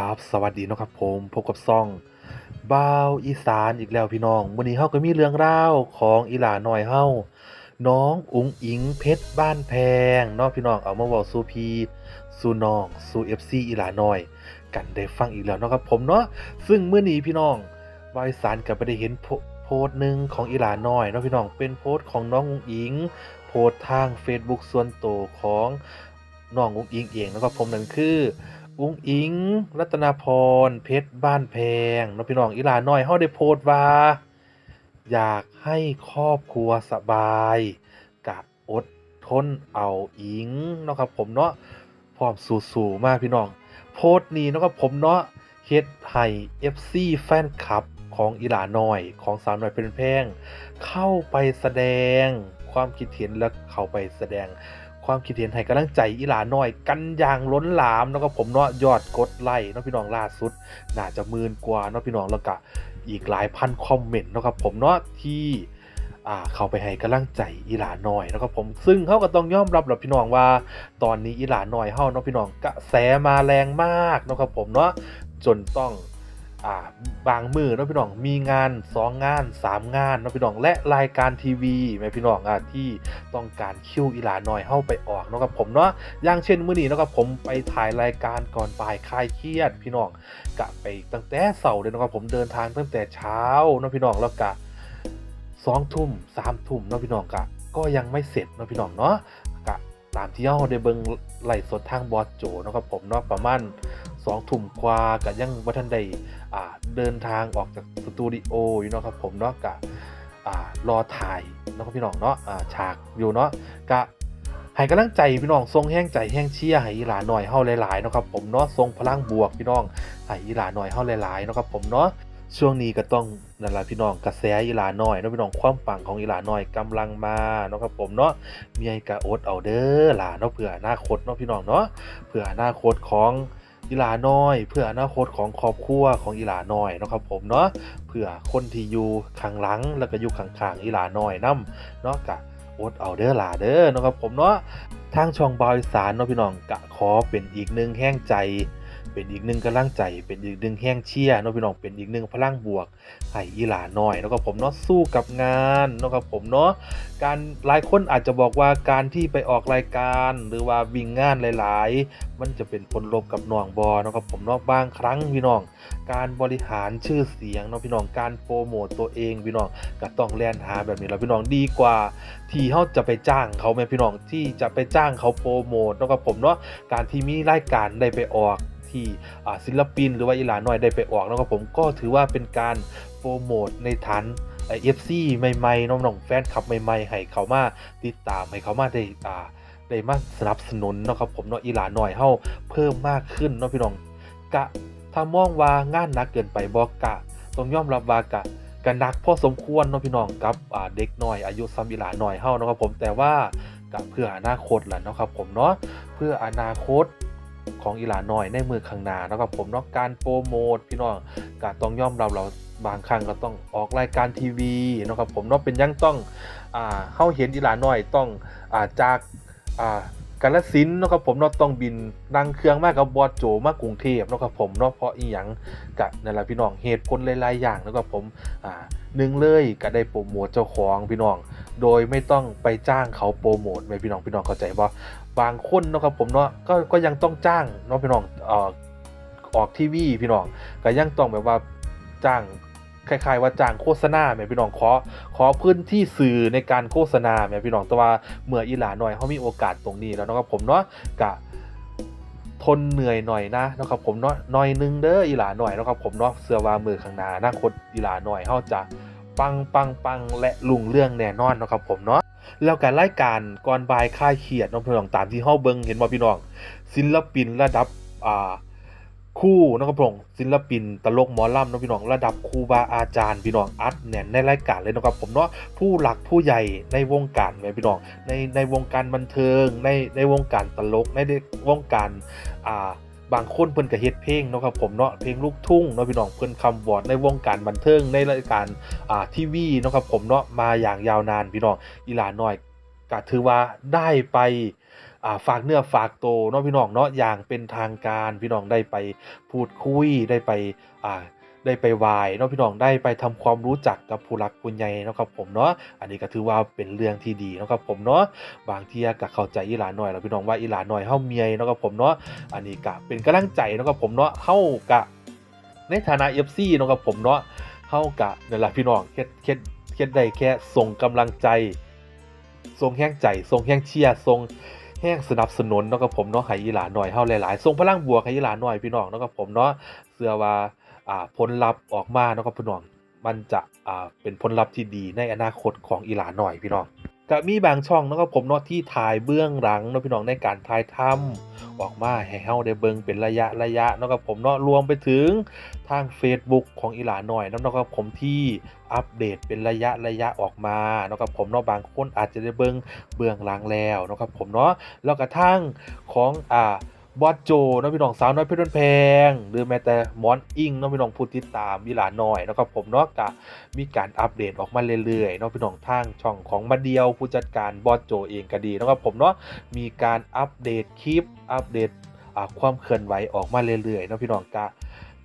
ครับ สวัสดีนะครับผมพบกับซ่องบ่าวอีสานอีกแล้วพี่น้องมื้อนี้เฮาก็มีเรื่องราวของอีหลาน้อยเฮาน้องอุ๋งอิงเพชรบ้านแพงเนาะพี่น้องเอามาเว้าสู่พี่สู่น้องสู่ FC อีหลาน้อย กันได้ฟังอีกแล้วเนาะครับผมเนาะซึ่งเมื้อนี้พี่น้องบ่าวอีสานก็บ่ได้เห็นโพสต์หนึ่งของอีหลาน้อยเนาะพี่น้องเป็นโพสต์ของน้องอุ๋งอิง โพสต์ทาง Facebook ส่วนตัวของน้องอุ๋งอิงเองนะครับผมนั่นคือ อุ้งอิง รัตนาพร เพชรบ้านแพงเนาะพี่น้องอีหลาน้อยเฮาได้โพสต์ว่า อยากให้ครอบครัวสบายกะอดทนเอาอิงเนาะครับผมเนาะพร้อมสู้ๆมากพี่น้อง โพสต์นี้เนาะครับผมเนาะเฮ็ดให้ FC แฟนคลับของอีหลาน้อยของสาวน้อยเป็นแพง เข้าไปแสดงความคิดเห็นและเข้าไปแสดง ความคิดเห็นให้กำลังใจอีหลาน้อยกันอย่างล้นหลามเนาะครับผมเนาะยอดกดไลค์เนาะพี่น้องล่าสุด น่าจะหมื่นกว่าเนาะพี่น้องแล้วก็อีกหลายพันคอมเมนต์นะครับผมเนาะที่อ่าเข้าไปให้กำลังใจอีหลาน้อยนะครับผมซึ่งเขาก็ต้องยอมรับหละพี่น้องว่า ตอนนี้อีหลาน้อยเฮาเนาะพี่น้องกระแสมาแรงมากนะครับผมเนาะจนต้อง อ่าบางมือเนาะพี่น้องมีงานสองงานสามงานเนาะพี่น้องและรายการทีวีแม่พี่น้องอะที่ต้องการคิวอีหลาน้อยเฮาไปออกนะครับผมเนาะอย่างเช่นมื้อนี้นะครับผมไปถ่ายรายการก่อนบ่ายคลายเครียด พี่น้องกะไปตั้งแต่เสาร์เลยนะครับผมเดินทางตั้งแต่เช้าเนาะพี่น้องแล้วกะสองทุ่มสามทุ่มเนาะพี่น้องกะก็ยังไม่เสร็จเนาะพี่น้องเนาะกะตามที่เราได้เบิ่งไหลสดทางบอสโจนะครับผมเนาะประมาณสองทุ่มกว่ากะยังบ่ทันได้ เดินทางออกจากสตูดิโออยู่เนาะครับผมเนาะกะอ่ารอถ่ายเนาะครับพี่น้องเนาะอ่าฉากอยู่เนาะกะให้กำลังใจพี่น้องทรงแห้งใจแห้งเชียให้อีหลาหน่อยเฮาหลายๆเนาะครับผมเนาะทรงพลังบวกพี่น้องให้อีหลาหน่อยเฮาหลายๆเนาะครับผมเนาะช่วงนี้ก็ต้องนั่นล่ะพี่น้องกระแสอีหลาหน่อยเนาะพี่น้องความปังของอีหลาหน่อยกำลังมาเนาะครับผมเนาะมีให้กะอดเอาเด้อหล่ะเนาะเผื่ออนาคตเนาะพี่น้องเนาะเผื่ออนาคตของ อีหลาน้อย เพื่ออนาคตของครอบครัวของอีหลาน้อยนะครับผมเนาะเพื่อคนที่อยู่ข้างหลังแล้วก็อยู่ข้างๆอีหลาน้อยนํเนาะกะอดเอาเด้อล่ะเด้อนะครับผมเนาะทางช่องบอยสารเนาะพี่น้องกะขอเป็นอีกหนึ่งแห้งใจ เป็นอีกหนึ่งกำลังใจ เป็นอีกหนึ่งแห้งเชียร์เนาะพี่น้องเป็นอีกหนึ่งพลังบวกให้อีหลาน้อยแล้วก็ผมเนาะสู้กับงานนะครับผมเนาะการหลายคนอาจจะบอกว่าการที่ไปออกรายการ หรือว่าวิ่งงานหลาย ๆ มันจะเป็นผลลบกับน้องบอนะครับผมเนาะบางครั้งพี่น้อง การบริหารชื่อเสียงเนาะพี่น้องการโปรโมตตัวเองพี่น้องก็ต้องแล่นหาแบบนี้แล้วพี่น้องดีกว่า ที่เขาจะไปจ้างเขาแม่พี่น้องที่จะไปจ้างเขาโปรโมทเนะครับผมเนาะการที่มีรายการได้ไปออก ที่ศิลปินหรือว่าอีหลาน้อยได้ไปออกนะครับผมก็ถือว่าเป็นการโปรโมทในฐานเอฟซีใหม่ๆน้องๆแฟนคลับใหม่ๆให้เขามาติดตามให้เขามาได้อ่าได้มาสนับสนุนเนาะครับผมเนาะอีหลาน้อยเฮาเพิ่มมากขึ้นเนาะพี่น้องกะถ้ามองว่างานหนักเกินไปบ่กะต้องยอมรับว่ากะกันหนักพอสมควรเนาะพี่น้องกับเด็กน้อยอายุซ้ำอีหลาน้อยเฮาเนาะครับผมแต่ว่ากับเพื่ออนาคตแหละเนาะครับผมเนาะเพื่ออนาคต ของอีหลาน้อยในมือข้างหน้านะครับผมเนาะการโปรโมทพี่น้องก็ต้องยอมรับเราบางครั้งก็ต้องออกรายการทีวีนะครับผมเนาะเป็นยังต้องอ่าเฮาเห็นอีหลาน้อยต้องอ่าจากอ่ากาลสินนะครับผมเนาะต้องบินนั่งเครื่องมากกับบอสโจมากรุงเทพนะครับผมเนาะเพราะอีหยังกะนั่นแหละพี่น้องเหตุผลหลายๆอย่างนะครับผมอ่าหนึ่งเลยก็ได้โปรโมทเจ้าของพี่น้อง โดยไม่ต้องไปจ้างเขาโปรโมทไหมพี่น้องพี่น้องเข้าใจป่ะ บางคนนะครับผมเนาะก็ก็ยังต้องจ้างเนาะพี่น้องเอ่อออกทีวีพี่น้องก็ยังต้องแบบว่าจ้างคล้ายๆว่าจ้างโฆษณาแม่พี่น้องขอขอพื้นที่สื่อในการโฆษณาแม่พี่น้องแต่ว่าเมื่ออีหลาหน่อยเขามีโอกาสตรงนี้แล้วนะครับผมเนาะกะทนเหนื่อยหน่อยนะนะครับผมเนาะหน่อยหนึงเด้ออีหลาหน่อยนะครับผมเนาะเสื้อว่ามือข้างหน้าอนาคตอีหลาหน่อยเฮาจะปังปังปังและลุงเรื่องแน่นอนนะครับผมเนาะ แล้วการรายการก่อนบายคลายเครียดน้องพี่น้องตามที่เฮาเบิ่งเห็นบ่พี่น้องศิลปินระดับอ่าคู่นะครับผมศิลปินตลกหมอลำเนาะพี่น้องระดับครูบาอาจารย์พี่น้องอัดแน่นในรายการเลยนะครับผมเนาะผู้หลักผู้ใหญ่ในวงการแม่พี่น้องในในวงการบันเทิงในในวงการตลกในวงการอ่า บางคนเพิ่นก็เฮ็ดเพลงเนาะครับผมเนาะเพลงลูกทุ่งเนาะพี่น้องเพิ่นคำวอร์ดในวงการบันเทิงในรายการอ่าทีวีเนาะครับผมเนาะมาอย่างยาวนานพี่น้องอีหลาน้อยก็ถือว่าได้ไปอ่าฝากเนื้อฝากตัวเนาะพี่น้องเนาะอย่างเป็นทางการพี่น้องได้ไปพูดคุยได้ไปอ่า ได้ไปไหวายเนาะพี่น้องได้ไปทำความรู้จักกับผู้หลักผู้ใหญ่เนาะครับผมเนาะอันนี้ก็ถือว่าเป็นเรื่องที่ดีเนาะครับผมเนาะบางทีก็เข้าใจอีหลาน้อยแล้วพี่น้องว่าอีหลาน้อยเฮาเมียเนาะครับผมเนาะอันนี้ก็เป็นกำลังใจเนาะครับผมเนาะเฮากะในฐานะ FC เนาะครับผมเนาะเฮากะนั่นล่ะพี่น้องเฮ็ดเฮ็ดเฮ็ดได้แค่ส่งกำลังใจส่งแห้งใจส่งแห้งเชียร์ส่งแห้งสนับสนุนเนาะกับผมเนาะให้อีหลาหน่อยเฮาหลายๆส่งพลังบวกให้อีหลาหน่อยพี่น้องเนาะกับผมเนาะเชื่อว่า ผลลัพธ์ออกมาเนาะกับพี่น้องมันจะเป็นผลลัพธ์ที่ดีในอนาคตของอีหลานหน่อยพี่น้องก็มีบางช่องเนาะกับผมเนาะที่ถ่ายเบื้องหลังเนาะพี่น้องในการถ่ายทำออกมาให้เฮาได้เบิ่งเป็นระยะระยะเนาะกับผมเนาะรวมไปถึงทาง Facebook ของอีหลาหน่อยเนาะกับผมที่อัปเดตเป็นระยะระยะออกมาเนาะกับผมเนาะบางคนอาจจะได้เบิ่งเบื้องหลังแล้วเนาะครับผมเนาะแล้วกระทั่งของอ่า บอสโจเนาะพี่น้องสาวน้อยเพชรบ้านแพงหรือแม้แต่มอนอิงเนาะพี่น้องผู้ติดตามมีหลานน้อยนะครับผมเนาะกะมีการอัปเดตออกมาเรื่อยๆเนาะพี่น้องทางช่องของมาเดียวผู้จัดการบอสโจเองก็ดีนะครับผมเนาะมีการอัปเดตคลิปอัปเดตความเคลื่อนไหวออกมาเรื่อยๆเนาะพี่น้องกะ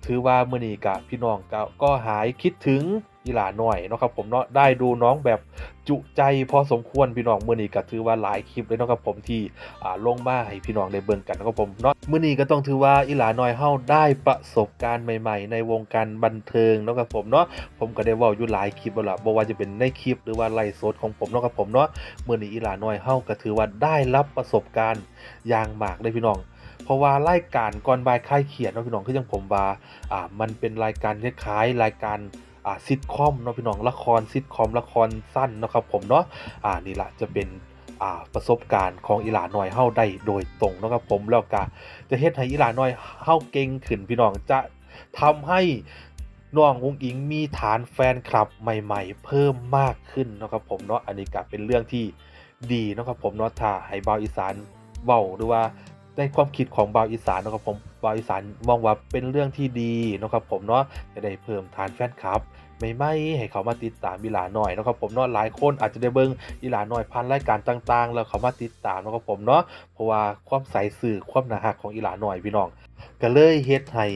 ถือว่ามื้อนี้กะพี่น้องก็ก็หายคิดถึง อีหลาหน่อยเนาะครับผมเนาะได้ดูน้องแบบจุใจพอสมควรพี่น้องมือนี้ก็ถือว่าหลายคลิปเลยเนาะครับผมที่อ่าลงมาให้พี่น้องได้เบิ่งกันนะครับผมเนาะมือนี้ก็ต้องถือว่าอีหลาน้อยเฮาได้ประสบการณ์ใหม่ ๆ ในวงการบันเทิงเนาะครับผมเนาะผมก็ได้ว้าอยู่หลายคลิปแล้วล่ะบ่ว่าจะเป็นในคลิปหรือว่าไลฟ์สดของผมเนาะครับผมเนาะมือนี้อีหลาน้อยเฮาก็ถือว่าได้รับประสบการณ์อย่างมากเลยพี่น้องเพราะว่ารายการก่อนบายคลายเครียดเนาะพี่น้องคือจังผมว่าอ่ามันเป็นรายการคล้ายๆรายการ อ่าซิทคอมเนาะพี่น้องละครซิทคอมละครสั้นนะครับผมเนาะอ่านี่ละจะเป็นอ่าประสบการณ์ของอีหลาน้อยเฮาได้โดยตรงนะครับผมแล้วก็จะเฮ็ดให้อีหลาน้อยเฮาเก่งขึ้นพี่น้องจะทำให้น้องอุ้งอิงมีฐานแฟนคลับใหม่ ๆ เพิ่มมากขึ้นนะครับผมเนาะอันนี้ก็เป็นเรื่องที่ดีนะครับผมเนาะถ้าให้บ่าวอีสานเว้าหรือว่า ในความคิดของบาวอีสานนะครับผมบาวอีสานมองว่าเป็นเรื่องที่ดีนะครับผมเนาะจะได้เพิ่มฐานแฟนคลับไม่ไม่ให้เขามาติดตามอีหลาหน่อยนะครับผมเนาะหลายคนอาจจะได้เบิ่งอีหลาหน่อยผ่านรายการต่างๆ แล้วเขามาติดตามนะครับผมเนาะเพราะว่าความใสสื่อความหนารักของอีหลาหน่อยพี่น้อง ก็เลยเฮ็ดให้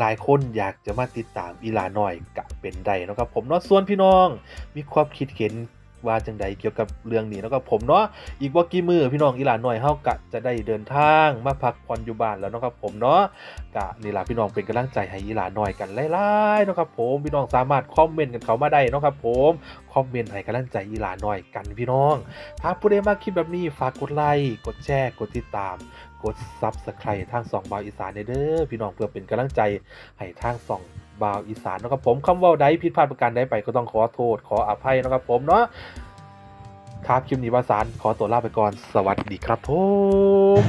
หลายๆ คนอยากจะมาติดตามอีหลาหน่อยกะเป็นได้นะครับผมเนาะส่วนพี่น้องมีความคิดเห็น ว่าจังใดเกี่ยวกับเรื่องนี้เนาะครับผมเนาะอีกว่ากี่มือพี่น้องอีหลานหน่อยเฮากะจะได้เดินทางมาพักผ่อนอยู่บ้านแล้วนะครับผมเนาะกะนี่ล่ะพี่น้องเป็นกำลังใจให้อีหลานหน่อยกันหลายๆเนาะครับผมพี่น้องสามารถคอมเมนต์กันเข้ามาได้นะครับผมคอมเมนต์ให้กำลังใจอีหลานหน่อยกันพี่น้องถ้าผู้ใดมาคลิปแบบนี้ฝากกดไลค์กดแชร์กดติดตามกดซับสไครต์ทางสองบาวอีสานเด้อพี่น้องเพื่อเป็นกำลังใจให้ทางสองบาวอีสานนะครับผมคำว่าใดผิดพลาดประการใดไปก็ต้องขอโทษขออภัยนะครับผมเนาะครับคลิปนี้วาสารขอตัวลาไปก่อน สวัสดีครับผม